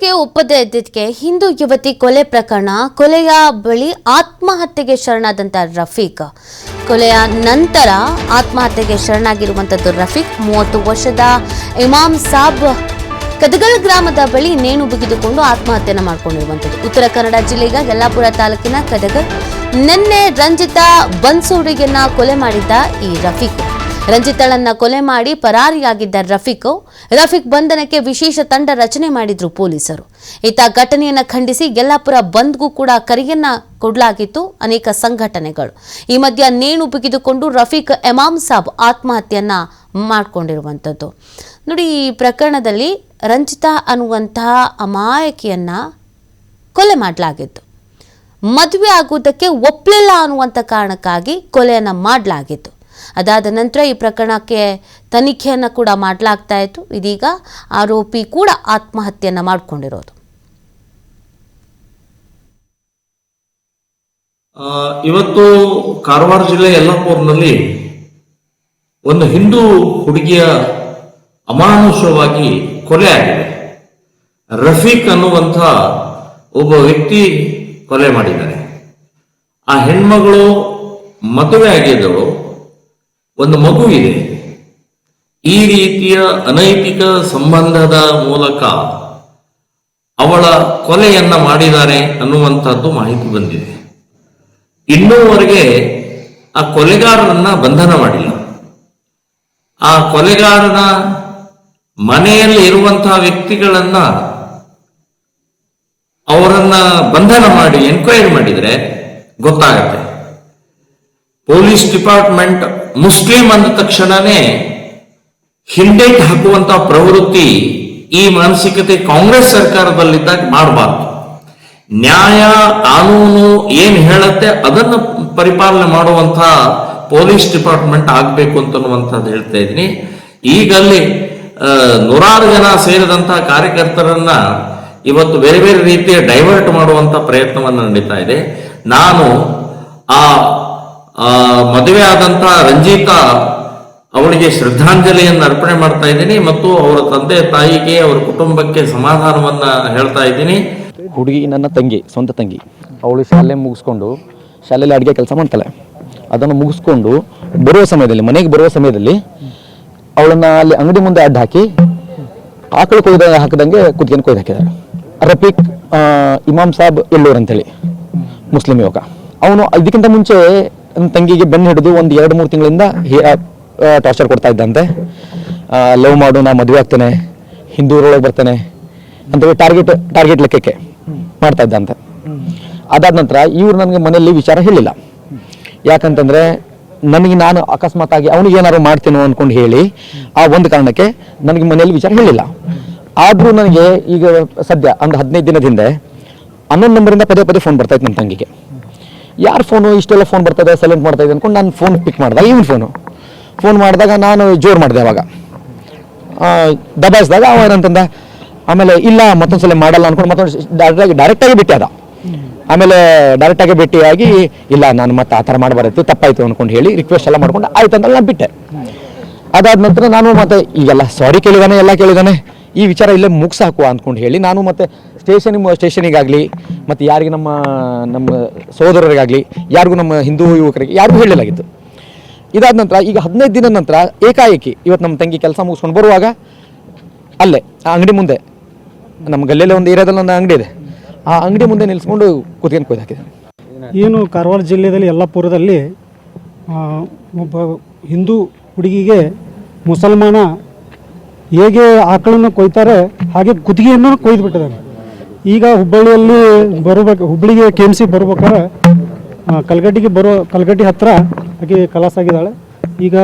ಕೊಲೆಗೆ ಒಪ್ಪದೇ ಇದ್ದಕ್ಕೆ ಹಿಂದೂ ಯುವತಿ ಕೊಲೆ ಪ್ರಕರಣ, ಕೊಲೆಯ ಬಳಿ ಆತ್ಮಹತ್ಯೆಗೆ ಶರಣಾದಂಥ ರಫೀಕ್. ಕೊಲೆಯ ನಂತರ ಆತ್ಮಹತ್ಯೆಗೆ ಶರಣಾಗಿರುವಂಥದ್ದು ರಫೀಕ್, ಮೂವತ್ತು ವರ್ಷದ ಇಮಾಮ್ ಸಾಬ್. ಕದಗಲ್ ಗ್ರಾಮದ ಬಳಿ ನೇಣು ಬಿಗಿದುಕೊಂಡು ಆತ್ಮಹತ್ಯೆಯನ್ನು ಮಾಡ್ಕೊಂಡಿರುವಂಥದ್ದು ಉತ್ತರ ಕನ್ನಡ ಜಿಲ್ಲೆಯ ಯಲ್ಲಾಪುರ ತಾಲೂಕಿನ ಕದಗಲ್. ನಿನ್ನೆ ರಂಜಿತಾ ಬನ್ಸೋಡಿಯನ್ನ ಕೊಲೆ ಮಾಡಿದ್ದ ಈ ರಫೀಕ್. ರಂಜಿತಳನ್ನ ಕೊಲೆ ಮಾಡಿ ಪರಾರಿಯಾಗಿದ್ದ ರಫೀಕ್ ರಫೀಕ್ ಬಂಧನಕ್ಕೆ ವಿಶೇಷ ತಂಡ ರಚನೆ ಮಾಡಿದ್ರು ಪೊಲೀಸರು. ಈತ ಘಟನೆಯನ್ನ ಖಂಡಿಸಿ ಯಲ್ಲಾಪುರ ಬಂದ್ಗೂ ಕೂಡ ಕರೆಯನ್ನ ಕೊಡಲಾಗಿತ್ತು ಅನೇಕ ಸಂಘಟನೆಗಳು. ಈ ಮಧ್ಯ ನೇಣು ಬಿಗಿದುಕೊಂಡು ರಫೀಕ್ ಎಮಾಮ್ ಸಾಬ್ ಆತ್ಮಹತ್ಯೆಯನ್ನ ಮಾಡಿಕೊಂಡಿರುವಂಥದ್ದು. ನೋಡಿ, ಈ ಪ್ರಕರಣದಲ್ಲಿ ರಂಜಿತಾ ಅನ್ನುವಂತಹ ಅಮಾಯಕಿಯನ್ನ ಕೊಲೆ ಮಾಡಲಾಗಿತ್ತು. ಮದುವೆ ಆಗುವುದಕ್ಕೆ ಒಪ್ಪಲಿಲ್ಲ ಅನ್ನುವಂಥ ಕಾರಣಕ್ಕಾಗಿ ಕೊಲೆಯನ್ನು ಮಾಡಲಾಗಿತ್ತು. ಅದಾದ ನಂತರ ಈ ಪ್ರಕರಣಕ್ಕೆ ತನಿಖೆಯನ್ನು ಕೂಡ ಮಾಡಲಾಗ್ತಾ ಇತ್ತು. ಇದೀಗ ಆರೋಪಿ ಕೂಡ ಆತ್ಮಹತ್ಯೆಯನ್ನು ಮಾಡಿಕೊಂಡಿರೋದು. ಇವತ್ತು ಕಾರವಾರ ಜಿಲ್ಲೆ ಯಲ್ಲಾಪುರ್ನಲ್ಲಿ ಒಂದು ಹಿಂದೂ ಹುಡುಗಿಯ ಅಮಾನುಷವಾಗಿ ಕೊಲೆ ಆಗಿದೆ. ರಫೀಕ್ ಅನ್ನುವಂಥ ಒಬ್ಬ ವ್ಯಕ್ತಿ ಕೊಲೆ ಮಾಡಿದ್ದಾರೆ ಆ ಹೆಣ್ಮಗಳು ಮದುವೆ ಆಗಿದ್ದಳು. ಒಂದು ಮಗು ಇದೆ. ಈ ರೀತಿಯ ಅನೈತಿಕ ಸಂಬಂಧದ ಮೂಲಕ ಅವಳ ಕೊಲೆಯನ್ನ ಮಾಡಿದ್ದಾರೆ ಅನ್ನುವಂಥದ್ದು ಮಾಹಿತಿ ಬಂದಿದೆ. ಇನ್ನೂವರೆಗೆ ಆ ಕೊಲೆಗಾರರನ್ನ ಬಂಧನ ಮಾಡಿಲ್ಲ. ಆ ಕೊಲೆಗಾರನ ಮನೆಯಲ್ಲಿ ಇರುವಂತಹ ವ್ಯಕ್ತಿಗಳನ್ನ ಅವರನ್ನ ಬಂಧನ ಮಾಡಿ ಎನ್ಕ್ವೈರಿ ಮಾಡಿದ್ರೆ ಗೊತ್ತಾಗತ್ತೆ. ಪೊಲೀಸ್ ಡಿಪಾರ್ಟ್ಮೆಂಟ್ ಮುಸ್ಲಿಂ ಅಂದ ತಕ್ಷಣನೇ ಹಿಂದೇಟ್ ಹಾಕುವಂತ ಪ್ರವೃತ್ತಿ ಈ ಮಾನಸಿಕತೆ ಕಾಂಗ್ರೆಸ್ ಸರ್ಕಾರದಲ್ಲಿದ್ದಾಗ ಮಾಡಬಾರ್ದು. ನ್ಯಾಯ ಕಾನೂನು ಏನ್ ಹೇಳತ್ತೆ ಅದನ್ನ ಪರಿಪಾಲನೆ ಮಾಡುವಂತ ಪೊಲೀಸ್ ಡಿಪಾರ್ಟ್ಮೆಂಟ್ ಆಗ್ಬೇಕು ಅಂತನ್ನುವಂಥದ್ದು ಹೇಳ್ತಾ ಇದ್ದೀನಿ. ಈಗಲ್ಲಿ ನೂರಾರು ಜನ ಸೇರಿದಂತಹ ಕಾರ್ಯಕರ್ತರನ್ನ ಇವತ್ತು ಬೇರೆ ಬೇರೆ ರೀತಿಯ ಡೈವರ್ಟ್ ಮಾಡುವಂತ ಪ್ರಯತ್ನವನ್ನು ನಡೀತಾ ಇದೆ. ನಾನು ಆ, ಮದುವೆ ಆದಂತ ರಂಜಿತಾ ಅವಳಿಗೆ ಶ್ರದ್ಧಾಂಜಲಿಯನ್ನು ಅರ್ಪಣೆ ಮಾಡ್ತಾ ಇದ್ದೀನಿ ಮತ್ತು ಅವರ ತಂದೆ ತಾಯಿಗೆ ಅವರ ಕುಟುಂಬಕ್ಕೆ ಸಮಾಧಾನವನ್ನ ಹೇಳ್ತಾ ಇದ್ದೀನಿ. ಹುಡುಗಿ ನನ್ನ ತಂಗಿ, ಸ್ವಂತ ತಂಗಿ. ಅವಳು ಶಾಲೆ ಮುಗಿಸ್ಕೊಂಡು ಶಾಲೆಯಲ್ಲಿ ಅಡುಗೆ ಕೆಲಸ ಮಾಡ್ತಾಳೆ. ಅದನ್ನು ಮುಗಿಸ್ಕೊಂಡು ಬರುವ ಸಮಯದಲ್ಲಿ, ಮನೆಗೆ ಬರುವ ಸಮಯದಲ್ಲಿ ಅವಳನ್ನ ಅಲ್ಲಿ ಅಂಗಡಿ ಮುಂದೆ ಅಡ್ಡ ಹಾಕಿ ಆಕಳು ಕೊಯ್ದ ಹಾಕದಂಗೆ ಕುದ್ಗೆನ ಕೊಯ್ದು ಹಾಕಿದ್ದಾರೆ. ರಫೀಕ್ ಇಮಾಮ್ ಸಾಬ್ ಎಲ್ಲೂರ್ ಅಂತೇಳಿ ಮುಸ್ಲಿಂ ಯುವಕ. ಅವನು ಇದಕ್ಕಿಂತ ಮುಂಚೆ ನನ್ನ ತಂಗಿಗೆ ಬೆನ್ನು ಹಿಡಿದು ಒಂದು ಎರಡು ಮೂರು ತಿಂಗಳಿಂದ ಟಾರ್ಚರ್ ಕೊಡ್ತಾ ಇದ್ದಂತೆ. ಲವ್ ಮಾಡು, ನಾ ಮದುವೆ ಆಗ್ತೇನೆ ಹಿಂದೂರೊಳಗೆ ಬರ್ತೇನೆ ಅಂತ ಟಾರ್ಗೆಟ್ ಟಾರ್ಗೆಟ್ ಲೆಕ್ಕಕ್ಕೆ ಮಾಡ್ತಾ ಇದ್ದಂತೆ. ಅದಾದ ನಂತರ ಇವ್ರು ನನಗೆ ಮನೆಯಲ್ಲಿ ವಿಚಾರ ಹೇಳಿಲ್ಲ. ಯಾಕಂತಂದರೆ ನನಗೆ ನಾನು ಅಕಸ್ಮಾತ್ ಆಗಿ ಅವನಿಗೆ ಏನಾದ್ರು ಮಾಡ್ತೀನೋ ಅಂದ್ಕೊಂಡು ಹೇಳಿ ಆ ಒಂದು ಕಾರಣಕ್ಕೆ ನನಗೆ ಮನೆಯಲ್ಲಿ ವಿಚಾರ ಹೇಳಿಲ್ಲ. ಆದರೂ ನನಗೆ ಈಗ ಸದ್ಯ ಒಂದು ಹದಿನೈದು ದಿನದ ಹಿಂದೆ ಹನ್ನೊಂದು ನಂಬರಿಂದ ಪದೇ ಪದೇ ಫೋನ್ ಬರ್ತಾಯಿತ್ತು ನನ್ನ ತಂಗಿಗೆ. ಯಾರು ಫೋನು ಇಷ್ಟೆಲ್ಲ ಫೋನ್ ಬರ್ತದೆ ಸೈಲೆಂಟ್ ಮಾಡ್ತಾ ಇದೆ ಅನ್ಕೊಂಡು ನಾನು ಫೋನ್ ಪಿಕ್ ಮಾಡಿದೆ. ಇವನ್ ಫೋನು ಫೋನ್ ಮಾಡಿದಾಗ ನಾನು ಜೋರು ಮಾಡಿದೆ ಅವಾಗ. ದಬಾಯಿಸಿದಾಗ ಅವ ಏನಂತಂದ, ಆಮೇಲೆ ಇಲ್ಲ ಮತ್ತೊಂದ್ಸಲ ಮಾಡಲ್ಲ ಅಂದ್ಕೊಂಡು ಮತ್ತೊಂದು ಡೈರೆಕ್ಟಾಗಿ ಡೈರೆಕ್ಟಾಗಿ ಭೇಟಿ ಅದ. ಆಮೇಲೆ ಡೈರೆಕ್ಟಾಗಿ ಭೇಟಿಯಾಗಿ ಇಲ್ಲ, ನಾನು ಮತ್ತೆ ಆ ಥರ ಮಾಡಬಾರದು ತಪ್ಪಾಯಿತು ಅಂದ್ಕೊಂಡು ಹೇಳಿ ರಿಕ್ವೆಸ್ಟ್ ಎಲ್ಲ ಮಾಡ್ಕೊಂಡು ಆಯ್ತು ಅಂತ ನಾನು ಬಿಟ್ಟೆ. ಅದಾದ ನಂತರ ನಾನು ಮತ್ತೆ ಈಗೆಲ್ಲ ಸಾರಿ ಕೇಳಿದಾನೆ, ಎಲ್ಲ ಕೇಳಿದಾನೆ. ಈ ವಿಚಾರ ಇಲ್ಲೇ ಮುಗಿಸಾಕುವ ಅಂದ್ಕೊಂಡು ಹೇಳಿ ನಾನು ಮತ್ತೆ ಸ್ಟೇಷನ್ ಸ್ಟೇಷನಿಗಾಗಲಿ ಮತ್ತು ಯಾರಿಗೆ ನಮ್ಮ ನಮ್ಮ ಸಹೋದರರಿಗಾಗಲಿ, ಯಾರಿಗೂ ನಮ್ಮ ಹಿಂದೂ ಯುವಕರಿಗೆ, ಯಾರಿಗೂ ಹೇಳಲಾಗಿತ್ತು ಇದಾದ ನಂತರ ಈಗ ಹದಿನೈದು ದಿನದ ನಂತರ ಏಕಾಏಕಿ ಇವತ್ತು ನಮ್ಮ ತಂಗಿ ಕೆಲಸ ಮುಗಿಸ್ಕೊಂಡು ಬರುವಾಗ ಅಲ್ಲೇ, ಆ ಅಂಗಡಿ ಮುಂದೆ, ನಮ್ಮ ಗಲ್ಲಿಯಲ್ಲಿ ಒಂದು ಏರಿಯಾದಲ್ಲಿ ಒಂದು ಅಂಗಡಿ ಇದೆ. ಆ ಅಂಗಡಿ ಮುಂದೆ ನಿಲ್ಲಿಸ್ಕೊಂಡು ಕುತ್ಕೊಂಡು ಕೊಯ್ದು ಏನು ಕಾರವಾರ ಜಿಲ್ಲೆಯಲ್ಲಿ ಯಲ್ಲಾಪುರದಲ್ಲಿ ಒಬ್ಬ ಹಿಂದೂ ಹುಡುಗಿಗೆ ಮುಸಲ್ಮಾನ ಹೇಗೆ ಆಕಳನ್ನು ಕೊಯ್ತಾರೆ, ಹಾಗೆ ಕುತ್ತಿಗೆಯನ್ನು ಕೊಯ್ದು ಬಿಟ್ಟಿದ್ದಾರೆ ಈಗ ಹುಬ್ಬಳ್ಳಿಯಲ್ಲಿ ಬರಬೇಕು ಹುಬ್ಬಳ್ಳಿಗೆ ಕೆ ಎಂ ಸಿ ಬರ್ಬೇಕಾದ್ರೆ ಕಲ್ಗಟ್ಟಿಗೆ ಬರೋ ಕಲ್ಗಟ್ಟಿ ಹತ್ರ ಆಕೆ ಕಲಾಸಾಗಿದ್ದಾಳೆ ಈಗ